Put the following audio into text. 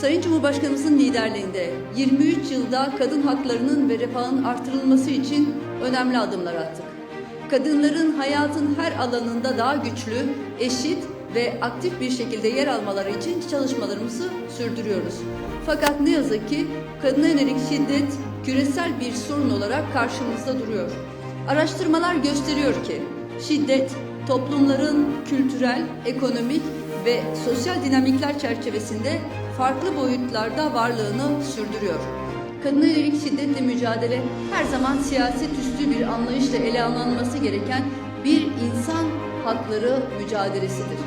Sayın Cumhurbaşkanımızın liderliğinde 23 yılda kadın haklarının ve refahın artırılması için önemli adımlar attık. Kadınların hayatın her alanında daha güçlü, eşit ve aktif bir şekilde yer almaları için çalışmalarımızı sürdürüyoruz. Fakat ne yazık ki kadına yönelik şiddet küresel bir sorun olarak karşımızda duruyor. Araştırmalar gösteriyor ki şiddet toplumların kültürel, ekonomik ve sosyal dinamikler çerçevesinde farklı boyutlarda varlığını sürdürüyor. Kadına yönelik şiddetle mücadele her zaman siyaset üstü bir anlayışla ele alınması gereken bir insan hakları mücadelesidir.